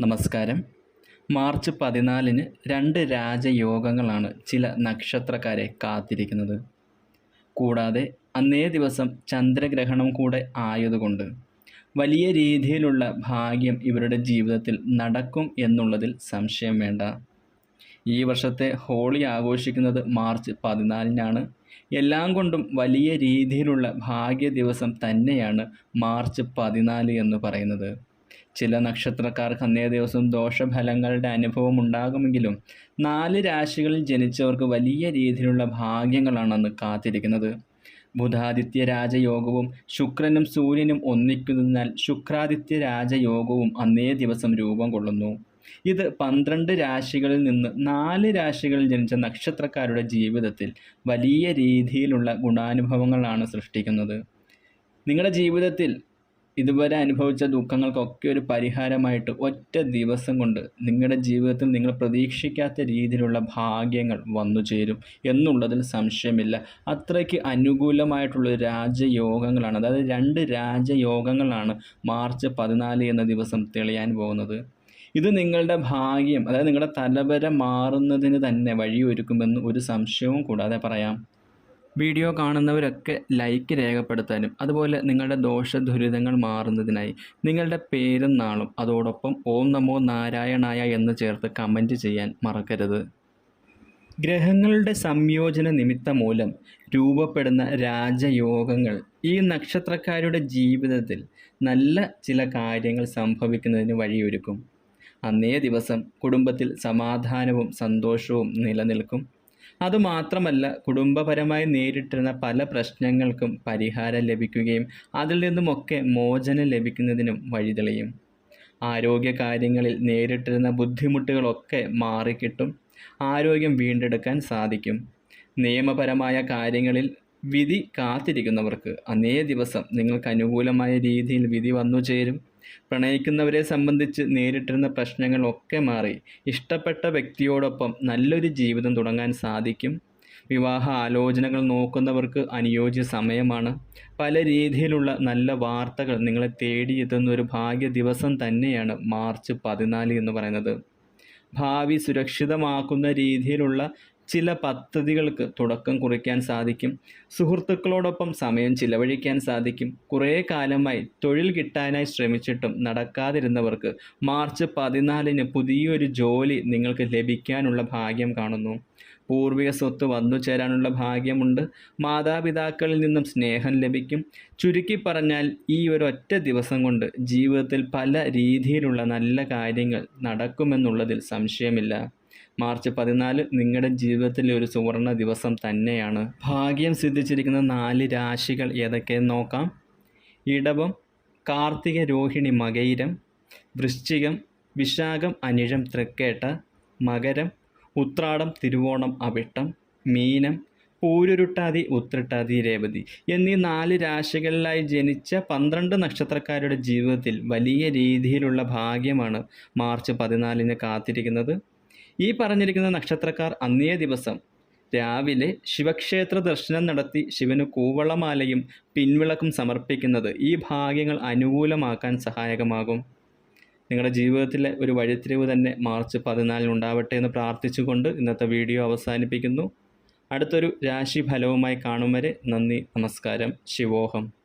നമസ്കാരം. മാർച്ച് പതിനാലിന് രണ്ട് രാജയോഗങ്ങളാണ് ചില നക്ഷത്രക്കാരെ കാത്തിരിക്കുന്നത്. കൂടാതെ അന്നേ ദിവസം ചന്ദ്രഗ്രഹണം കൂടെ ആയതുകൊണ്ട് വലിയ രീതിയിലുള്ള ഭാഗ്യം ഇവരുടെ ജീവിതത്തിൽ നടക്കും എന്നുള്ളതിൽ സംശയം വേണ്ട. ഈ വർഷത്തെ ഹോളി ആഘോഷിക്കുന്നത് മാർച്ച് പതിനാലിനാണ്. എല്ലാം കൊണ്ടും വലിയ രീതിയിലുള്ള ഭാഗ്യ ദിവസം തന്നെയാണ് മാർച്ച് പതിനാല് എന്ന് പറയുന്നത്. ചില നക്ഷത്രക്കാർക്ക് അന്നേ ദിവസം ദോഷഫലങ്ങളുടെ അനുഭവം ഉണ്ടാകുമെങ്കിലും നാല് രാശികളിൽ ജനിച്ചവർക്ക് വലിയ രീതിയിലുള്ള ഭാഗ്യങ്ങളാണ് അന്ന് കാത്തിരിക്കുന്നത്. ബുധാദിത്യ രാജയോഗവും ശുക്രനും സൂര്യനും ഒന്നിക്കുന്നതിനാൽ ശുക്രാദിത്യ രാജയോഗവും അന്നേ ദിവസം രൂപം കൊള്ളുന്നു. ഇത് പന്ത്രണ്ട് രാശികളിൽ നിന്ന് നാല് രാശികളിൽ ജനിച്ച നക്ഷത്രക്കാരുടെ ജീവിതത്തിൽ വലിയ രീതിയിലുള്ള ഗുണാനുഭവങ്ങളാണ് സൃഷ്ടിക്കുന്നത്. നിങ്ങളുടെ ജീവിതത്തിൽ ഇതുവരെ അനുഭവിച്ച ദുഃഖങ്ങൾക്കൊക്കെ ഒരു പരിഹാരമായിട്ട് ഒറ്റ ദിവസം കൊണ്ട് നിങ്ങളുടെ ജീവിതത്തിൽ നിങ്ങൾ പ്രതീക്ഷിക്കാത്ത രീതിയിലുള്ള ഭാഗ്യങ്ങൾ വന്നു ചേരും എന്നുള്ളതിൽ സംശയമില്ല. അത്രയ്ക്ക് അനുകൂലമായിട്ടുള്ള രാജയോഗങ്ങളാണ്. അതായത് രണ്ട് രാജയോഗങ്ങളാണ് മാർച്ച് പതിനാല് എന്ന ദിവസം തെളിയാൻ പോകുന്നത്. ഇത് നിങ്ങളുടെ ഭാഗ്യം അതായത് നിങ്ങളുടെ തലവര മാറുന്നതിന് തന്നെ വഴിയൊരുക്കുമെന്ന് ഒരു സംശയവും കൂടാതെ പറയാം. വീഡിയോ കാണുന്നവരൊക്കെ ലൈക്ക് രേഖപ്പെടുത്താനും അതുപോലെ നിങ്ങളുടെ ദോഷ ദുരിതങ്ങൾ മാറുന്നതിനായി നിങ്ങളുടെ പേരും നാളും അതോടൊപ്പം ഓം നമോ നാരായണായ എന്ന് ചേർത്ത് കമന്റ് ചെയ്യാൻ മറക്കരുത്. ഗ്രഹങ്ങളുടെ സംയോജന നിമിത്തം മൂലം രൂപപ്പെടുന്ന രാജയോഗങ്ങൾ ഈ നക്ഷത്രക്കാരുടെ ജീവിതത്തിൽ നല്ല ചില കാര്യങ്ങൾ സംഭവിക്കുന്നതിന് വഴിയൊരുക്കും. അന്നേ ദിവസം കുടുംബത്തിൽ സമാധാനവും സന്തോഷവും നിലനിൽക്കും. അതുമാത്രമല്ല കുടുംബപരമായി നേരിട്ടിരുന്ന പല പ്രശ്നങ്ങൾക്കും പരിഹാരം ലഭിക്കുകയും അതിൽ നിന്നുമൊക്കെ മോചനം ലഭിക്കുന്നതിനും വഴിതെളിയും. ആരോഗ്യ കാര്യങ്ങളിൽ നേരിട്ടിരുന്ന ബുദ്ധിമുട്ടുകളൊക്കെ മാറിക്കിട്ടും ആരോഗ്യം വീണ്ടെടുക്കാൻ സാധിക്കും. നിയമപരമായ കാര്യങ്ങളിൽ വിധി കാത്തിരിക്കുന്നവർക്ക് അന്നേ ദിവസം നിങ്ങൾക്ക് അനുകൂലമായ രീതിയിൽ വിധി വന്നു ചേരും പ്രണയിക്കുന്നവരെ സംബന്ധിച്ച് നേരിട്ടിരുന്ന പ്രശ്നങ്ങളൊക്കെ മാറി. ഇഷ്ടപ്പെട്ട വ്യക്തിയോടൊപ്പം നല്ലൊരു ജീവിതം തുടങ്ങാൻ സാധിക്കും. വിവാഹ ആലോചനകൾ നോക്കുന്നവർക്ക് അനുയോജ്യ സമയമാണ്. പല രീതിയിലുള്ള നല്ല വാർത്തകൾ നിങ്ങളെ തേടിയെത്തുന്ന ഒരു ഭാഗ്യ ദിവസം തന്നെയാണ് മാർച്ച് പതിനാല് എന്ന് പറയുന്നത്. ഭാവി സുരക്ഷിതമാക്കുന്ന രീതിയിലുള്ള ചില പദ്ധതികൾക്ക് തുടക്കം കുറിക്കാൻ സാധിക്കും. സുഹൃത്തുക്കളോടൊപ്പം സമയം ചിലവഴിക്കാൻ സാധിക്കും. കുറേ കാലമായി തൊഴിൽ കിട്ടാനായി ശ്രമിച്ചിട്ടും നടക്കാതിരുന്നവർക്ക് മാർച്ച് പതിനാലിന് പുതിയൊരു ജോലി നിങ്ങൾക്ക് ലഭിക്കാനുള്ള ഭാഗ്യം കാണുന്നു. പൂർവിക സ്വത്ത് വന്നു ചേരാനുള്ള ഭാഗ്യമുണ്ട്. മാതാപിതാക്കളിൽ നിന്നും സ്നേഹം ലഭിക്കും. ചുരുക്കി പറഞ്ഞാൽ ഈ ഒരു ഒറ്റ ദിവസം കൊണ്ട് ജീവിതത്തിൽ പല രീതിയിലുള്ള നല്ല കാര്യങ്ങൾ നടക്കുമെന്നുള്ളതിൽ സംശയമില്ല. മാർച്ച് പതിനാല് നിങ്ങളുടെ ജീവിതത്തിലെ ഒരു സുവർണ ദിവസം തന്നെയാണ്. ഭാഗ്യം സിദ്ധിച്ചിരിക്കുന്ന നാല് രാശികൾ ഏതൊക്കെയെന്ന് നോക്കാം. ഇടവം കാർത്തിക രോഹിണി മകയിരം വൃശ്ചികം വിശാഖം അനിഴം തൃക്കേട്ട മകരം ഉത്രാടം തിരുവോണം അവിട്ടം മീനം പൂരുരുട്ടാതി ഉത്രട്ടാതി രേവതി എന്നീ നാല് രാശികളിലായി ജനിച്ച പന്ത്രണ്ട് നക്ഷത്രക്കാരുടെ ജീവിതത്തിൽ വലിയ രീതിയിലുള്ള ഭാഗ്യമാണ് മാർച്ച് പതിനാലിന് കാത്തിരിക്കുന്നത്. ഈ പറഞ്ഞിരിക്കുന്ന നക്ഷത്രക്കാർ അന്നേ ദിവസം രാവിലെ ശിവക്ഷേത്ര ദർശനം നടത്തി ശിവന് കൂവളമാലയും പിൻവിളക്കും സമർപ്പിക്കുന്നത് ഈ ഭാഗ്യങ്ങൾ അനുകൂലമാക്കാൻ സഹായകമാകും. നിങ്ങളുടെ ജീവിതത്തിലെ ഒരു വഴിത്തിരിവ് തന്നെ മാർച്ച് പതിനാലിന് ഉണ്ടാവട്ടെ എന്ന് പ്രാർത്ഥിച്ചുകൊണ്ട് ഇന്നത്തെ വീഡിയോ അവസാനിപ്പിക്കുന്നു. അടുത്തൊരു രാശി ഫലവുമായി കാണും വരെ നന്ദി നമസ്കാരം ശിവോഹം.